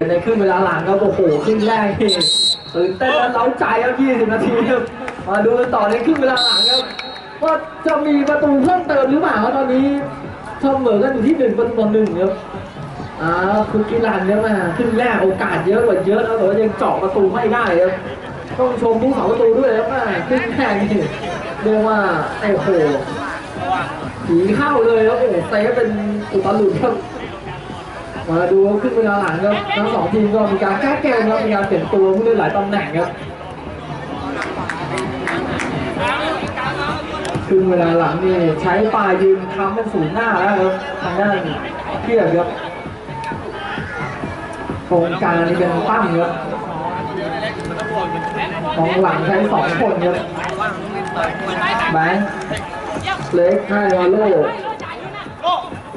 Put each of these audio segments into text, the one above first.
ในครึ่งเวลาหลังครับโอ้โหครึ่งแรกนี่ตื่นเต้นและเล้าใจครับ20 นาทีครับมาดูกันต่อในครึ่งเวลาหลังครับว่าจะมีประตูเพิ่มเติมหรือเปล่าครับตอนนี้เสมอกันอยู่ที่หนึ่งประตูต่อหนึ่งครับอ่าคุณกิรันเนี่ยมาครึ่งแรกโอกาสเยอะกว่าเยอะนะแต่ว่ายังเจาะประตูไม่ได้ครับต้องชมผู้สาประตูด้วยครับว่าครึ่งแรกนี่เรียกว่าโอ้โหผีเข้าเลยครับโอ้โหเซฟเป็นอุตลุดครับ มาดูขึ้นเวลาหลังครับทั้งสองทีมก็มีการแก้เกมครับมีการเปลี่ยนตัวผู้เล่นหลายตำแหน่งครับขึ้นเวลาหลังนี่ใช้ปลายยืนค้ำเป็นศูนย์หน้าแล้วครับทางด้านเทียบครับโครงการนี่เป็นตั้มครับกองหลังใช้สองคนครับแบงค์เล็กให้วาโล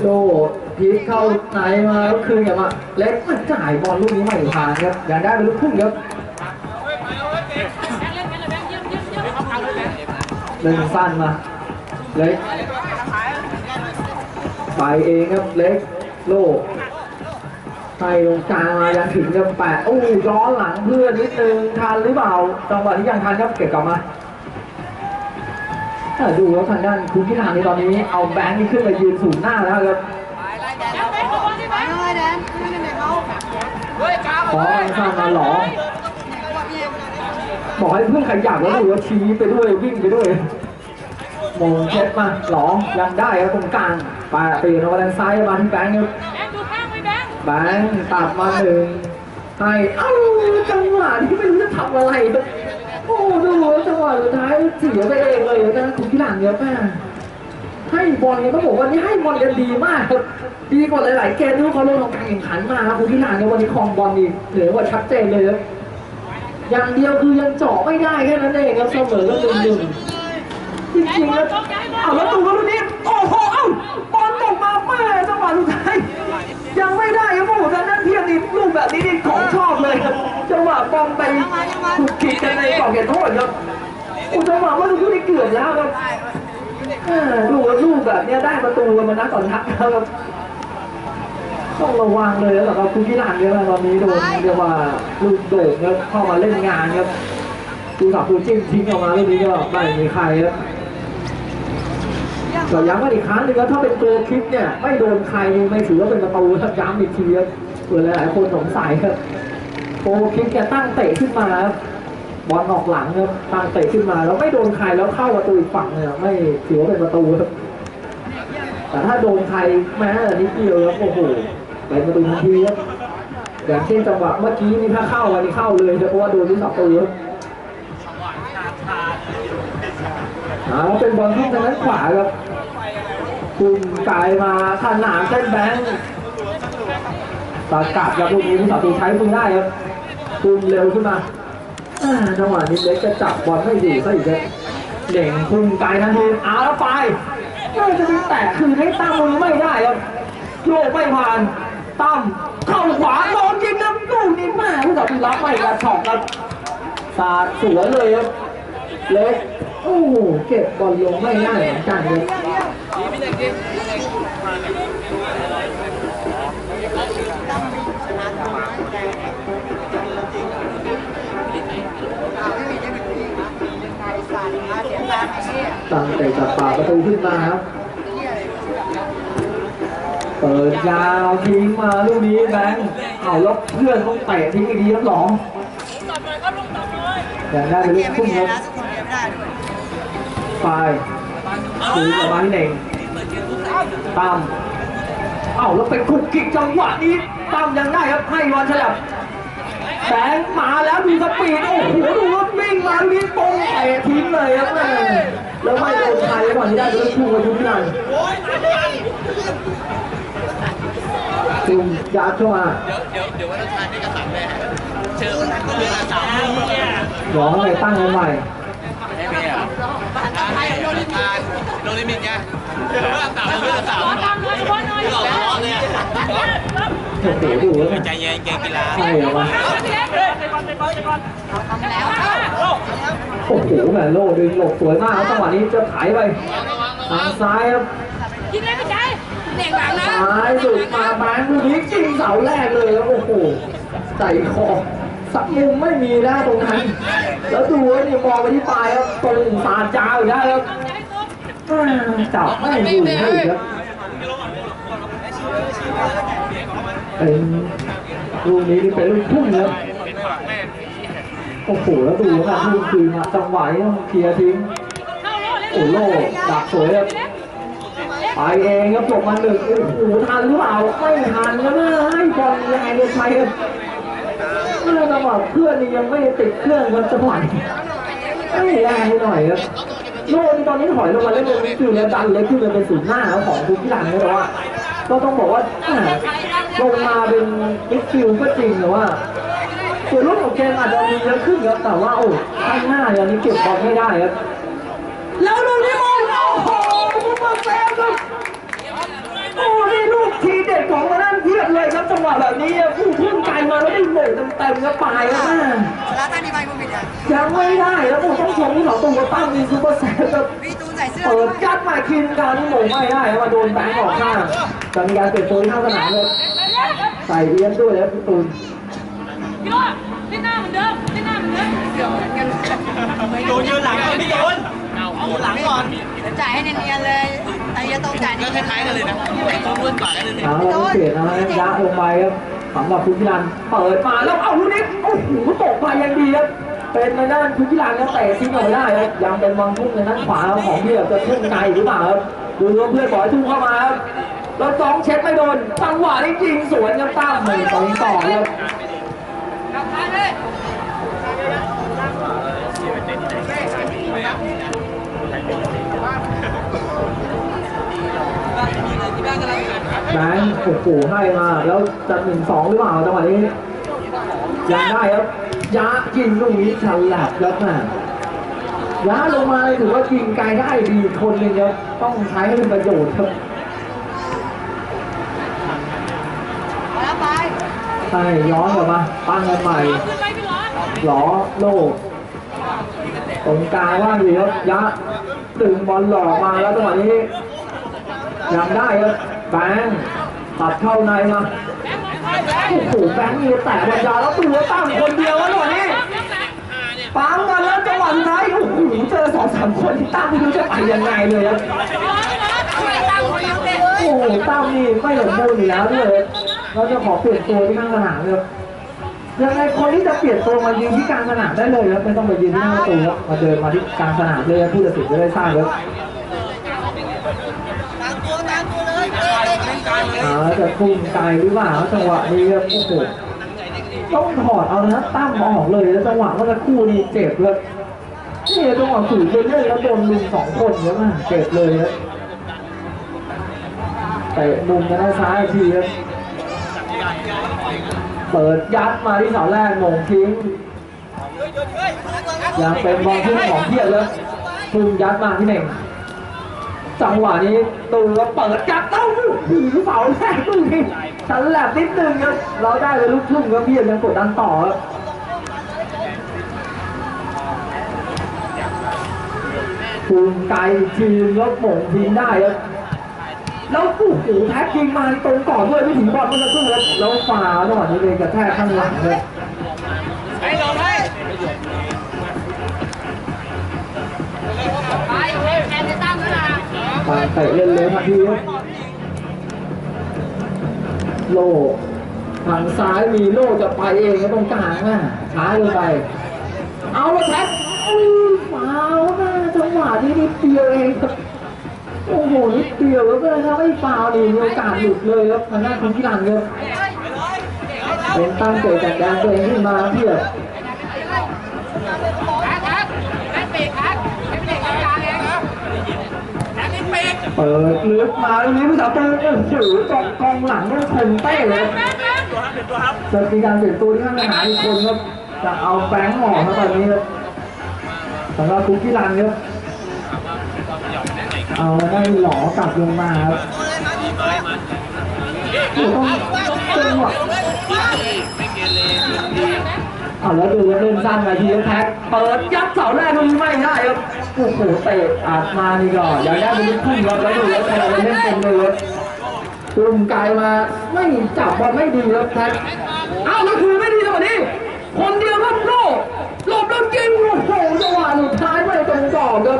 โล พลิกเข้าไหนมาล้วคืนกลับมาเล็กมันจ่ายบอลลูกนี้ไม่ผ่านครับอยากได้เป็นลูกพุ่งครับเล่นสั้นมาเล็กไปเองครับเล็กโลใส่ลงกลางมายังถึงจะแปะโอ้ย้อนหลังเพื่อนนิดนึงทันหรือเปล่าจังหวะที่ยังทันครับเก็บกลับมาถ้าดูแล้วทางด้านคุณพิธาในตอนนี้เอาแบงค์นี่ขึ้นมายืนสูงหน้าแล้วครับ ขอข้างมาหลอบอกให้เพื่อนขยับแล้วดูว่าชี้ไปด้วยวิ่งไปด้วยมงเช็ดมาหลอยังได้ครับตรงกลางปาเปลี่ยนมาทางซ้ายมาที่แบงค์ครับแบงค์ตัดมาหนึ่งให้เอ้าจังหวะที่ไม่รู้จะทำอะไรครับโอ้ดูจังหวะสุดท้ายเสียไปเองเลยนะคุณพิหลังเนี่ยแม่ ให้บอลเนี่ยต้องบอกว่านี่ให้บอลกันดีมากครับดีกว่าหลาย ๆ เกมที่เขาลงการแข่งขันมาครับคุณพิหลังเนี่ยวันนี้ครองบอลนี่เหลือว่าชัดเจนเลยครับอย่างเดียวคือยังเจาะไม่ได้แค่นั้นเองครับเสมอก็หนึ่งหนึ่งจริงๆแล้วเอาแล้วตูก็ลูกนี้โอ้โหเอ้าบอลตกมาแม่จังหวะสุดท้ายยังไม่ได้ครับโอ้โหทางด้านเทียบนี่ลูกแบบนี้นี่ของชอบเลยครับจังหวะบอลไปถูกขีดกันในกรอบเขตโทษครับอ้จังหวะว่าลูกนี้เกือบแล้วครับ เออดูว่าลูกแบบเนี้ยได้ประตูกันมานัดต่อนัดแล้วครับต้องระวังเลยแล้วครับคุณพิรานเนี่ยนะตอนนี้โดนเรียกว่าลูกโด่งครับเข้ามาเล่นงานครับดูสับดูจิ้มทิ้งออกมาลูกนี้ก็ไม่มีใครครับก็ย้ำกันอีกครั้งหนึงครับถ้าเป็นตัวคลิปเนี่ยไม่โดนใครไม่ถือว่าเป็นประตูครับย้ำอีกทีครับเผื่อหลายๆคนสงสัยครับโปรคลิปเนี่ยตั้งเตะขึ้นมาครับ บอลออกหลังครับตั้งเตะขึ้นมาแล้วไม่โดนใครแล้วเข้าประตูอีกฝั่งเนี่ยไม่ถือว่าเป็นประตูครับแต่ถ้าโดนใครแม้แต่นิดเดียวครับโอ้โหเป็นประตูทันทีครับอย่างเช่นจังหวะเมื่อกี้นี่ถ้าเข้าอันนี้เข้าเลยเพราะว่าโดนที่สับตูครับเอาเป็นบอลที่ทางด้านขวาครับคุณกายมาขนานเส้นแบงค์ตากัดครับลูกนี้ผู้สาวตูใช้มือได้ครับคุณเร็วขึ้นมา อ่าจังหวะนี้เล็กจะจับบอลไม่ดีซะอีกครับเด่งคุณกายทันทีเอาแล้วไปน่าจะมีแตะคือให้ตั้งมือไม่ได้ครับโยกไม่ผ่านตั้มเข้าขวาโดนยิงน้ำลูกนี้มาผู้สาวตูรับไม่กระชอกครับสาดสวยเลยครับเล็กโอ้เก็บบอลลงไม่ได้เหมือนกันเลย ตั้งแต่จับปากประตูขึ้นมาครับ เปิดยาวทิ้งมาลูกนี้แบงค์เอาแล้วเพื่อนต้องเตะทิ้งอีกทีแล้วหรออย่างได้เป็นลูกพุ่งครับไปดูกับมันเน่งตามเอาแล้วไปคุกกิกจังหวะนี้ตามยังได้ครับให้วันฉลับแบงค์มาแล้วดูสปีดโอ้โหดูว่าวิ่งมาลูกนี้ตรงเตะทิ้งเลยครับ แม่แล้วไม่โดนใครก่อนที่ได้เป็นลูกพุ่งกับยุทธนันจุ่มยาเข้ามาเดี๋ยวเดี๋ยวเดี๋ยววันอังคารได้กระสับแม่เชิญวันนั้นก็เดือนละสามเนี่ยร้องเลยตั้งเอาใหม่ให้เมียให้โดนลิมิตโดนลิมิตไงเดือนละสามเดือนละสามหลอกล้อเลย โอ้โหดูแล้วนะใจเย็นเก่งกีฬาใช่เหรอวะโอ้โหแหมโลดึงหลบสวยมากครับจังหวะนี้จะไถไปทางซ้ายครับยิงเลยไม่ใช่เด็กหลังนะซ้ายสุดมาแบงค์ลูกนี้ยิงเสาแรกเลยครับโอ้โหใส่คอสักมุมไม่มีนะตรงนั้น แล้วดูว่านี่มองไปที่ปลายครับตรงสาดจ้าอยู่ได้ครับอ่าจับไม่อยู่ให้อีกครับ เป็นลูกนี้นี่เป็นลูกทุ่งครับโอ้โหแล้วดูนะลูกคืนมาจังหวะนี้เคลียร์ทิ้งโอ้โหดักสวยครับไปเองครับจบมาหนึ่งโอ้โหทันหรือเปล่าไม่ทันแล้วนะให้บอลยังไงเนี่ยใช้ครับเมื่อจังหวะเพื่อนนี่ยังไม่ติดเครื่องครับจังหวะนี้ไม่แรงไปหน่อยครับโล่นี่ตอนนี้ถอยลงมาเล่นเป็นมิดฟิลด์แล้วดันเล็กขึ้นมาเป็นศูนย์หน้าของทุกที่หลังเลยแต่ว่าก็ต้องบอกว่า ลงมาเป็นมิดฟิลด์ก็จริงแต่ว่าส่วนรุ่นของเกมอาจจะมีเยอะขึ้นครับแต่ว่าโอ้ข้างหน้าอย่างนี้เก็บบอลไม่ได้ครับแล้วลูกนี้มองโอ้โหซุปเปอร์เซฟครับโอ้นี่ลูกทีเด็ดของมานั่นเทียบเลยครับจังหวะแบบนี้ผู้พุ่งไกลมาแล้วได้โหม่งเต็มๆครับปลายครับแม่ Selatan di Mai Bukit ya. ยังไม่ได้แล้วผมต้องชมที่สองตัวตั้งมีซุปเปอร์เซฟครับ Itu saya เปิด sih. ยัดมาคินการนี่โหม่งไม่ได้ครับมาโดนแบงค์ออกข้างจะมีการเปลี่ยนตัวที่ข้างสนามเลย ใส่เอียนด้วยแล้วพี่ตูนพี่โน้ตเล่นหน้าเหมือนเดิมเล่นหน้าเหมือนเดิมโดนยืนหลังก่อนพี่โดนเอาหลังก่อนจ่ายให้เนียนๆเลยไอ้ยะต้องจ่ายก็เนียนคล้ายๆกันเลยนะต้องเลื่อนกว่ากันเลยเอาแล้วเปลี่ยนนะยัดลงไปครับสำหรับคุณพิรันเปิดมาแล้วเอาลูกนี้โอ้โหตกไปยังดีครับเป็นในด้านคุณพิรันก็เตะทิ้งออกไปได้ครับยังเป็นวังทุ่งในด้านขวาของเบียร์จะทุ่งไกลหรือเปล่าครับดูว่าเพื่อนบอยทุ่งเข้ามาครับ แล้วจ้องเช็ดไม่โดนจังหวะนี้ยิงสวนครับตั้มหนึ่งสองต่อเลยแบงค์โอ้โหให้มาแล้วจะหนึ่งสองหรือเปล่าจังหวะนี้ยังได้ครับยะยิงลูกนี้ฉลับครับแม่ยะลงมาเลยถือว่ายิงไกลได้ดีคนหนึ่งครับต้องใช้ให้เป็นประโยชน์ครับ แล้วไป ใช่ย้อนกลับมาตั้งกันใหม่หลอนหลอโลกตรงกลางว่างอยู่ครับยะตึงบอลหลอกมาแล้วจังหวะนี้ยังได้ครับแบงตัดเข้าในมาโอ้โหแบงค์มีแตะบอลยาวแล้วตัวตั้งคนเดียวแล้วจังหวะนี้ปังกันแล้วจังหวะสุดท้ายโอ้โหเจอสองสามคนที่ตั้งไม่รู้จะไปยังไงเลยครับโอ้โหตั้มนี่ไม่หลงมูลอยู่แล้วด้วย เราจะขอเปลี่ยนตัวที่ข้างสนามเลยยังไงคนที่จะเปลี่ยนตัวมายืนที่กลางสนามได้เลยครับไม่ต้องไปยืนที่หน้าประตูครับมาเดินมาที่กลางสนามเลยผู้ตัดสินจะได้ทราบครับตามตัวตามตัวเลยอาจะพุ่งไกลหรือเปล่าจังหวะนี้ครับโอ้โหต้องถอดเอานะตั้มออกเลยแล้วจังหวะเมื่อสักครู่นี่เจ็บเลยนี่จังหวะฝืนไปเรื่อยแล้วโดนลุมสองคนเยอะมากเจ็บเลยครับเตะมุมกันด้านซ้ายทีครับ เปิดยัดมาที่เสาแรกหม่งทิ้งยังเป็นบอลทุ่งของเพียรเลยทุ่งยัดมาที่หนึ่งจังหวะนี้ตูก็เปิดยัดเต้าหูเสาแรกลูกนี้ฉันแหลบนิดนึงครับเราได้เลยลูกทุ่งครับเพียรยังกดดันต่อครับทุ่งไกลทีมแล้วหม่งทิ้งได้ครับ แล้วโอ้โหแท็กยิงมาตรงก่อนด้วยไม่ถึงบอลมื่อสักครู่ครับแล้วฟาวล์จังหวะนี้เลยกระแทกข้างหลังเลยไอ้ลงให้ไปแอนจะตั้งแล้วนะปเตะเล่นเลยทันทีครับโลทางซ้ายมีโลจะไปเองตรงกลางน่ะช้าเกินไป เอาละแท็กฟาวนะจังหวะนี้นิดเดียวเองครับ โอ้โหนิดเดียวแล้วก็ถ้าไม่ฟาวล์นี่มีโอกาสหลุดเลยครับทางด้านคุณพิรันครับเป็นตั้งเตะจากแดนตัวเองขึ้นมาเพียบครับครับแอเปิดลึกมาตรงนี้ผู้สาวเปิดโอ้โหกองกองหลังนี่คงเต้เลยจะมีการเปลี่ยนตัวที่ข้างหน้าอีกคนครับจะเอาแบงค์ออกครับตอนนี้ครับสำหรับคุกกี้รันครับ เอาแล้วได้หลอกลับลงมาครับต้องจังหวะเอาแล้วดูเล่นสั้นไปทีแท็กเปิดยัดเสาแรกตรนไม่ได้ครับโอ้โหเตะอัดมานี่ก่อนอย่างนี้มันขึ้นครับแล้วดูแล้วใครเล่นเต็มเลยตุ่มกายมาไม่จับบอลไม่ดีครับแท็กเอาแล้วคือไม่ดีจังหวะนี้คนเดียวรับโลกหลบแล้วกินโอ้โหจังหวะสุดท้ายไม่ตรงกรอบครับ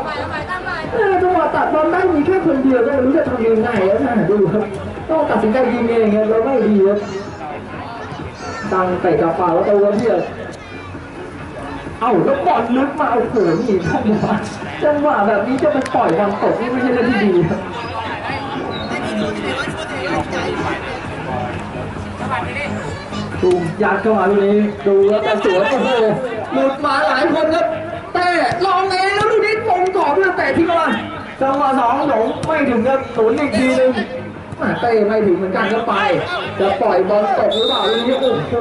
ลได้มีแค่คนเดียวก็ไม่รู้จะทำยังไงแล้วนะดูครับต้องตัดสินใจยิงเองครับเราไม่ดีครับตังเตะกระเป๋าแล้วตัวเพียเอ้าแล้วบอลลึกมาโอ้โหนี่จังหวะจังหวะแบบนี้จะไปปล่อยบอลตกนี่ไม่ใช่เรื่องที่ดีครับไอ้ที่ดูที่ไหนวะที่ดูที่ไหนใจดูยัดเข้ามาลูกนี้ดูแล้วแต่สวนโอ้โหหลุดมาหลายคนครับแต่ลองเองแล้วลูกนี้ตรงกรอบด้วยแต่ที่เข้ามา จังหวะสองหลงไม่ถึงครับศูนย์อีกทีหนึงเต้ไม่ถึงเหมือนกันก็ไป จะปล่อยบอลตกหรือเปล่าลูกนี้โอ้โห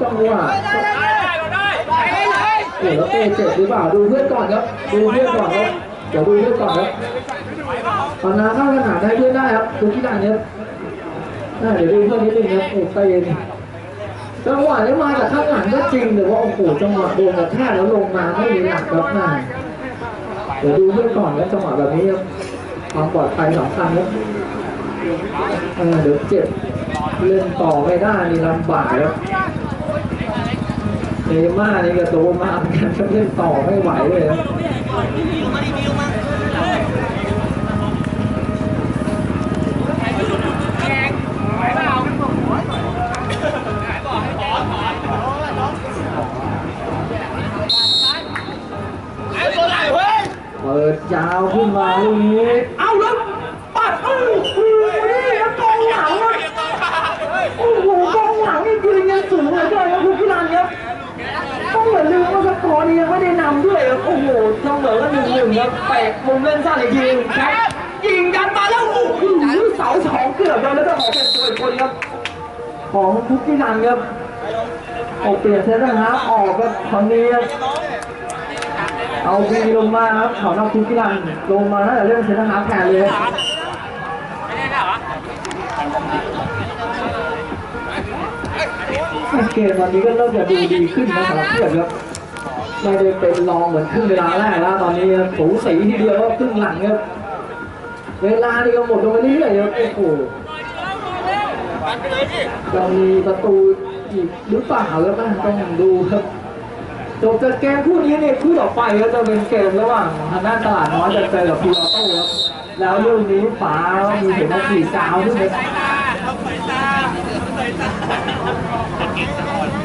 จังหวะได้เราได้ไปเลยโอ้โหเต้เจ็บหรือเปล่าดูเพื่อนก่อนครับดูเพื่อนก่อนครับเดี๋ยวดูเพื่อนก่อนครับตอนน้าเข้าขนาดได้เพื่อนได้ครับดูที่ด้านนี้เดี๋ยวดูเพื่อนนิดนึงครับโอ้เต้จังหวะนี้มาจากข้างหลังก็จริงแต่ว่าโอ้โหจังหวะโดนกระแทกแล้วลงมาไม่มีหนักครับน่า เดี๋ยวดูเพื่อนก่อนแล้วจังหวะแบบนี้ครับความปลอดภัยสำคัญครับเออเดี๋ยวเจ็บเล่นต่อไม่ได้นี่ลำบากครับเนม่านี่ก็โตมาเหมือนกันเล่นต่อไม่ไหวเลยครับ เปิดยาวขึ้นมาลูกนี้ เอาแล้วปัดโอ้โหนี่ครับกองหลังครับโอ้โหกองหลังนี่ยืนยังสูงเหลือเกินครับคุณพิรันครับต้องอย่าลืมว่าสกอร์นี้ยังไม่ได้นำด้วยครับโอ้โหเสมอกันหนึ่งหนึ่งครับแปะมุมเล่นสั้นอีกทีแท็กยิงกันมาแล้วโอ้โหเสาสองเกือบแล้วแล้วก็ขอเป็นตัวอีกคนครับของทุกพิรันครับโอ้เปลี่ยนเซนตอร์ฮาร์ฟออกครับคราวนี้ครับ เอาวีลงมาครับเขานำทุกพิรันลงมาน่าจะเล่นเซนเตอร์ฮาร์ฟแทนเลยไม่ได้เหรอเกมวันนี้ก็เริ่มจะดูดีขึ้นนะสำหรับเพื่อนครับไม่ได้เป็นรองเหมือนครึ่งเวลาแรกแล้วตอนนี้ครับสูสีทีเดียวครับครึ่งหลังครับเวลานี่ก็หมดลงไปเรื่อยๆครับโอ้โหจะมีประตูอีกหรือเปล่าแล้วก็ต้องดูครับ จบจากเกมคู่นี้เนี่ยคู่ต่อไปก็จะเป็นเกมระหว่างทางด้านตลาดน้อยจะเจอกับพีออโต้ครับแล้วเรื่องนี้ป๋ามีเห็นว่าขี่สาวด้วยนะสายตาสายตาสายตา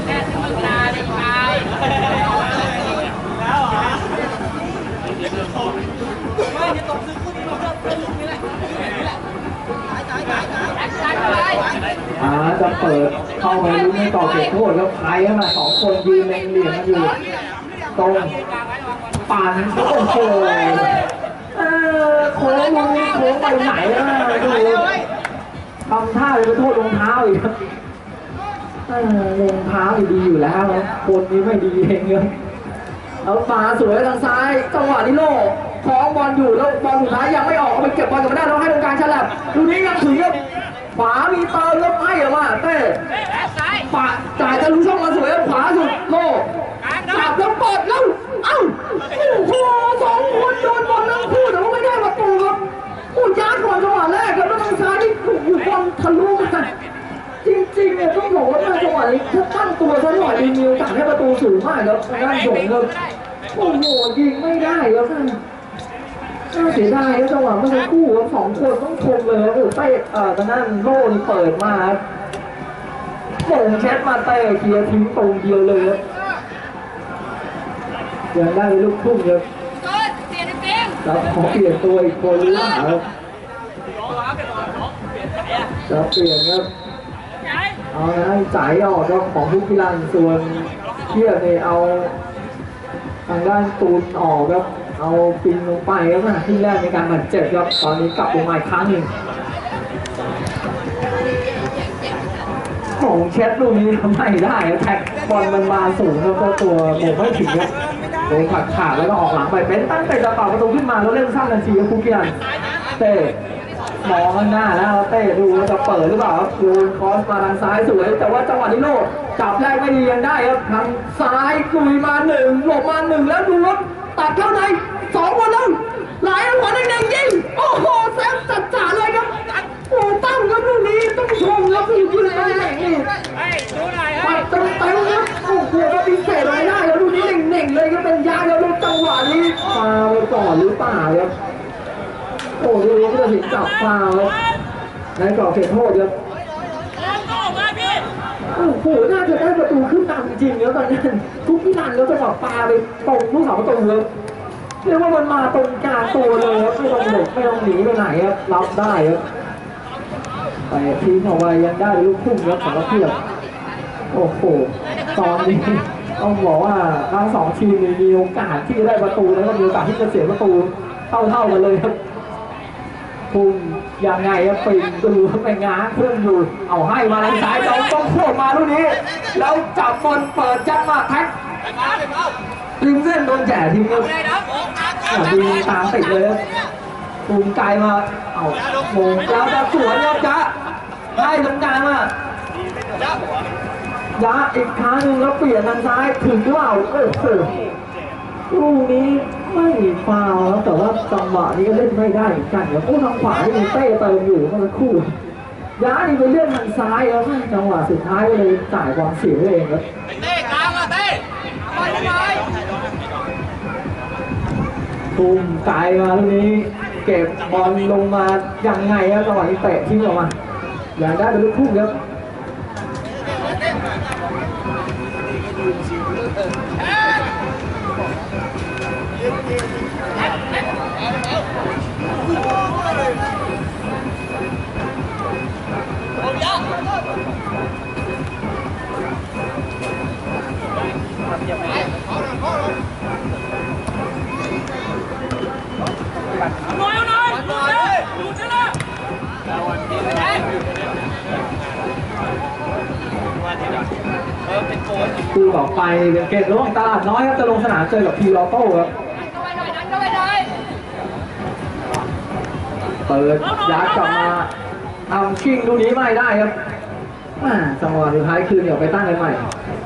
แค่ที่มันตาเด็กตายแล้วเหรอไม่จะตกซื้อคู่นี้เพิ่มเป็นลูกนี้แหละนี่แหละแอคชั่นอะไร อ่าจะเปิดเข้าไปลุ้นในต่อเขตโทษแล้วใครเข้ามาสองคนยืนเล็งเหลี่ยมกันอยู่ตรงปานโอ้โหเออโค้งลุงโค้งไปไหนอะดูทำท่าเลยไปโทษรองเท้าอีกรองเท้าดีอยู่แล้วครับคนนี้ไม่ดีเองเลยเอาปาสวยทางซ้ายจังหวะนี้โล่คล้องบอลอยู่แล้วบอลสุดท้ายยังไม่ออกเอาไปเก็บบอลกับมาได้แล้วให้ตรงกลางฉลับดูนี้ยังถึงครับ ขวามีเติมแล้วให้ออกมาเต้แอคซ้ายปาจ่ายทะลุช่องมาสวยแล้วขวาสุดโลจับแล้วเปิดแล้ว เอ้าโอ้โหสองคนโดนบอลทั้งคู่แต่ว่าไม่ได้ประตูครับโอ้ยาดก่อนจังหวะแรกครับแล้วทางซ้ายนี่โอ้โหบอลทะลุมาจริงๆเนี่ยต้องบอกว่าจังหวะนี้ถ้าตั้งตัวซะหน่อยมีโอกาสให้ประตูสูงมากครับทางด้านโด่งครับโอ้โหยิงไม่ได้ครับท่า น่าเสียดายครับจังหวะเมื่อสักครู่ครับสองคนต้องชมเลยครับโอ้โหเตะเอ่อทางด้นโล่นี่เปิดมาโป่งแชทมาเตะเคลียร์ทิ้งตรงเดียวเลยครับยังได้ลูกทุ่งครับเกิดเปลี่ยนเปลี่ยนแล้วขอเปลี่ยนตัวอีกคนหรือเปล่าครับร้องร้องกันร้องร้องเปลี่ยนใจะเปลี่ยนครับเอานะจ่ายออกครับของทุกพิรันส่วนเทียบเนี่ยเอาทางด้านตูนออกครับ เอาปินลงไปครับนะที่แรกในการบาดเจ็บครับตอนนี้กลับลงมาอีกครั้งหนึ่งของเช็ดลูกนี้ทำไม่ได้ครับแท็กบอลมันมาสูงแล้วก็ตัวโมงไม่ถึงครับโดนผักขาดแล้วก็ออกหลังไปเป็นตั้งแต่จะเป่าประตูขึ้นมาแล้วเล่นสั้นทันทีครับคุกกี้รันเต้มองข้างหน้าแล้วเต้ดูว่าจะเปิดหรือเปล่าครับโยนคอสมาทางซ้ายสวย แต่ว่าจังหวะนี้โลดจับแรกไม่ดียังได้ครับทางซ้ายลุยมาหนึ่งหลบมาหนึ่งแล้วดูครับ ตัดเข้าในสองคนแล้วไหลหัวแดงๆยิงโอ้โหแซมจัดจ๋าเลยครับโอ้ตั้งครับลูกนี้ต้องชมครับยิงยิงไปไหนนี่เฮ้ยดูหน่อยปัเฮ้ยดเต็มเต็มครับโอ้โหก็พิเศษรายได้แล้วลูกนี้เน่งๆเลยก็เป็นยาแล้วลูกจังหวะนี้มาไปก่อนหรือเปล่าครับโอ้ดูผู้ตัดสินจับฟาวล์ในกรอบเขตโทษครับโต้มาพี่ โอ้โหน่าจะได้ประตูขึ้นนำจริงๆแล้วตอนนั้นทุกที่นันแล้วจังหวะปาไปตรงลูกเสาประตูครับเรียกว่ามันมาตรงกลางตัวเลยครับไม่ต้องหลบไม่ต้องหนีไปไหนครับรับได้ครับแต่ทีมของไว้ยังได้ลูกพุ่งครับสำหรับเพื่อนโอ้โหตอนนี้ต้องบอกว่าทั้งสองทีมมีโอกาสที่จะได้ประตูแล้วก็มีโอกาสที่จะเสียประตูเท่าๆกันเลยครับ พุ่งยังไงครับปิดดูไปง้างเครื่องอยู่ เอาให้มาทางซ้ายจองต้องโค้มาลูกนี้ แล้วจับบอลเปิดจัดมาแท็กริมเส้นโดนแจ่ทีมครับอะดีตามติดเลยปุ่มไกลมา เอาโมงแล้วจะสวนครับจ๊ะให้ตรงกลางมายะอีกครั้งหนึงแล้วเปลี่ยนทางซ้ายถึงหรือเปล่าโอ้โห ลูกนี้ไม่ฟาวล์ครับแต่ว่าจังหวะนี้ก็เล่นไม่ได้เหมือนกันครับโอ้ทางขวาที่มีเต้เติมอยู่เมื่อสักครู่ยะนี่ไปเลื่อนทางซ้ายแล้วจังหวะสุดท้ายก็เลยจ่ายความเสียเองครับเต้กลางอะเต้ไปทำไมทุ่มไกลมาลูกนี้เก็บบอลลงมายังไงครับจังหวะนี้เตะทิ้งออกมาอยากได้เป็นลูกทุ่ครับ คู่ต่อไปเป็นเกมระหว่างตลาดน้อยครับจะลงสนามเจอกับพีลอโต้ครับเข้าไปหน่อยไปหน่อยเปิดยัดกลับมาทำชิงลูกนี้ไม่ได้ครับจังหวะสุดท้ายคืนเดี๋ยวไปตั้งกันใหม่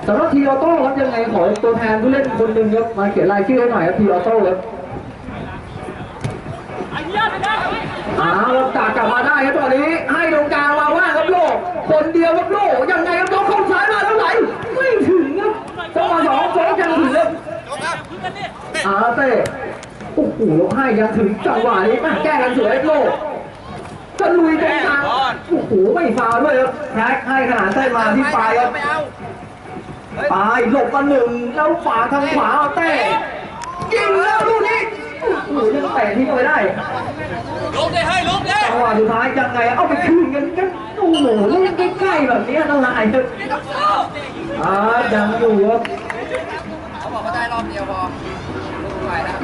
สำหรับทีออโต้ครับยังไงขอตัวแทนผู้เล่นคนหนึ่งครับมาเขียนรายชื่อให้หน่อยครับทีออโต้ครับอ้ยอดไปได้อ้าวแล้วตากกลับมาได้ครับตอนนี้ให้ตรงกลางมาว่างครับโลกคนเดียวครับโลกยังไง งหวะสองโจ๊กยังถึงครับพึ่งกันดิอาเต้โอ้โหแล้วให้ยังถึงจังหวะนี้แม่แก้กันสวยครับโลกจะลุยตรงกลางโอ้โหไม่ฟาวล์ด้วยครับแท็กให้ขนาดเส้นมาที่ปลายครับไม่เอาปลายหลบมาหนึ่งแล้วฝาทางขวาเอาเต้ยิงแล้วลูกนี้โอ้โหยังเตะทิ้งเอาไปได้ลุกเลยให้ลุกเลยจังหวะสุดท้ายยังไงเอาไปคืนกันกันโอ้โหเล่นใกล้ๆแบบนี้อันตรายครับอ่ายังอยู่ครับเขาบ อกว่าได้รอบเดียวพอไหวแล้ว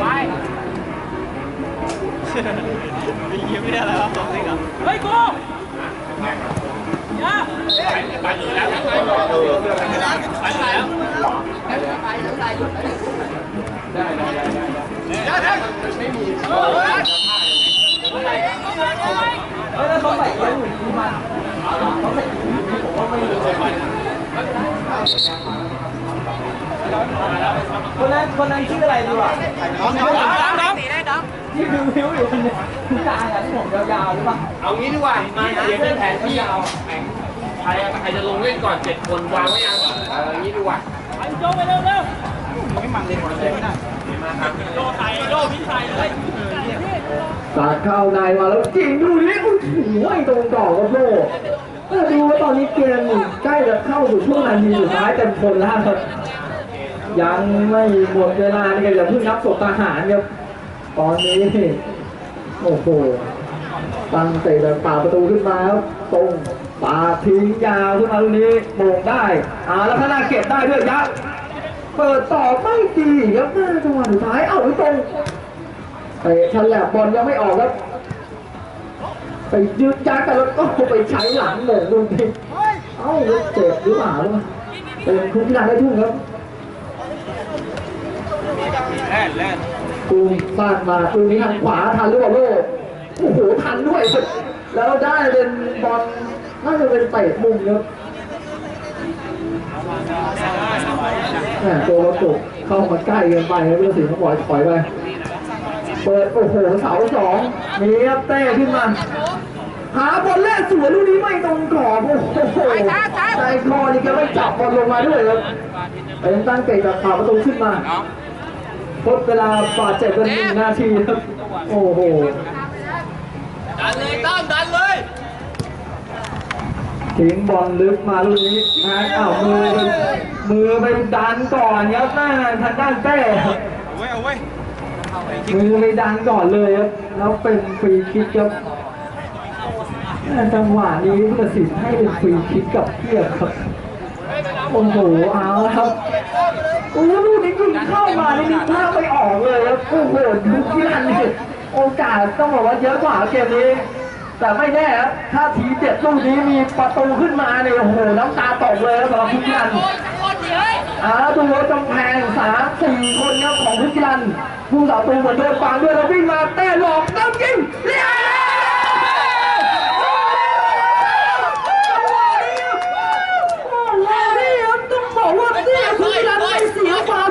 ไปไปยิ้มไม่ได้แล้วสองสิครับเฮ้ยกูย่าเฮ้ยแล้วเขาใส่ยังอยู่ที่มันเขาใส่ถุงมือผมว่าไม่รู้ คนนั้นคนนั้นชื่ออะไรดีวะน้องน้องน้องน้องตีได้น้องที่พิวพิวอยู่คนนึงคือกลางอะที่ผมยาวๆหรือเปล่าเอางี้ดีกว่ามาเขียนเป็นแผนที่เอาใครใครจะลงเล่นก่อนเจ็ดคนวางไว้ยังเอออย่างนี้ดีกว่าไปโจไปเร็วเร็วโจใส่โจพิใส่เลย สาดเข้าในมาแล้วจริงดูนี่โอ้โหตรงต่อกับโลกเออดูว่าตอนนี้เกมใกล้จะเข้าสู่ช่วงนาทีสุดท้ายเต็มคนแล้วครับ ยังไม่หมดเวลานี่ก็อย่าเพิ่งนับศพทหารครับตอนนี้ โอ้โหตั้งเตะแบบป่าประตูขึ้นมาครับตรงปาทิ้งยาวขึ้นมาตรงนี้โมงได้อ่าแล้วข้างหน้าเก็บได้ด้วยยักษ์เปิดต่อไม่ดีครับหน้าจังหวะสุดท้ายเอ้าตรง เตะฉลับบอลยังไม่ออกครับไปยืดยักษ์กันแล้วก็ไปใช้หลังหม่งลูกนี้เอ้าเจ็บหรือเปล่าลูกเป็นคุณพิธาได้ทุ่งครับแล่นแล่นตูมฟาดมาตูนี้ทางขวาทันหรือเปล่าโลกโอ้โหทันด้วยสุดแล้วได้เป็นบอลน่าจะเป็นเตะมุมครับตัวประกเข้ามาใกล้เกินไปครับเพื่อสิงห์บอยถอยไป เปิดโอ้โหเสาสองมีครับเต้ขึ้นมา หาบอลเล่นสวยลูกนี้ไม่ตรงกรอบโอ้โหใจคอนี่แกไม่จับบอลลงมาด้วยครับเป็นตั้งเตะจากผ่าประตูขึ้นมาทดเวลาบาดเจ็บกันหนึ่งนาทีครับ โอ้โหดันเลยตั้มดันเลยทิ้งบอลลึกมาลูกนี้นะอ้าวมือไปมือไปดันก่อนครับหน้าทางด้านแป้ครับเอาไว้เอาไว้ มือไปดันก่อนเลยครับ แล้วเป็นฟรีคิกครับจังหวะนี้ผู้ตัดสินให้เป็นฟรีคิกกับเพียบครับโอ้โหเอาครับโอ้ลูกนี้ยิงเข้ามานี่มีภาพไม่ออกเลยครับโอ้โหดูที่นั่นนี่โอกาสต้องบอกว่าเยอะกว่าเกมนี้ แต่ไม่แน่ครับถ้าทีเด็ดลูกนี้มีประตูขึ้นมาเนี่ยโอ้โหน้ำตาตกเลยครับสำหรับพุทธิรันคนเดียวอาดูรถกำแพงสามสี่คนครับของพุทธิรัน ผู้สาประตูเหมือนโดนฟังด้วยแล้ววิ่งมาเต้หลอกน้ำยิงเรียบนี่ครับต้องบอกว่านี่พุทธิรันไปเสียฟาว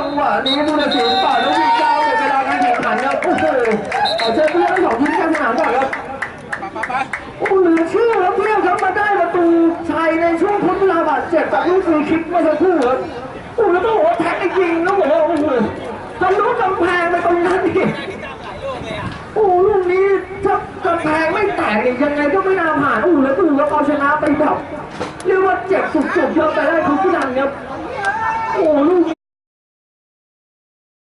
ังประตูต่อสองครับแล้วจังหวะนี้ผู้ตัดสินป่าแล้วมีเก้าเป็นเวลาการแข่งขันครับโอ้โหขอเชิญเพื่อนทั้งสองทีมเข้าสนามก่อนครับโอ้เหลือเชื่อครับเพื่อนครับมาได้ประตูชัยในช่วงพ้นเวลาบาดเจ็บจากลูกฟรีคิกเมื่อสักครู่ครับโอ้แล้วต้องบอกว่าแท็กจริงต้องบอกว่าโอ้โหทะลุกำแพงไปตรงนั้นอีกโอ้ลูกนี้ถ้ากำแพงไม่แตกนี่ยังไงก็ไม่น่าผ่านโอ้แล้วดูแล้วเอาชนะไปแบบเรียกว่าเจ็บสุดๆยอะไปได้ทุกที่นันครับโอ้ลูก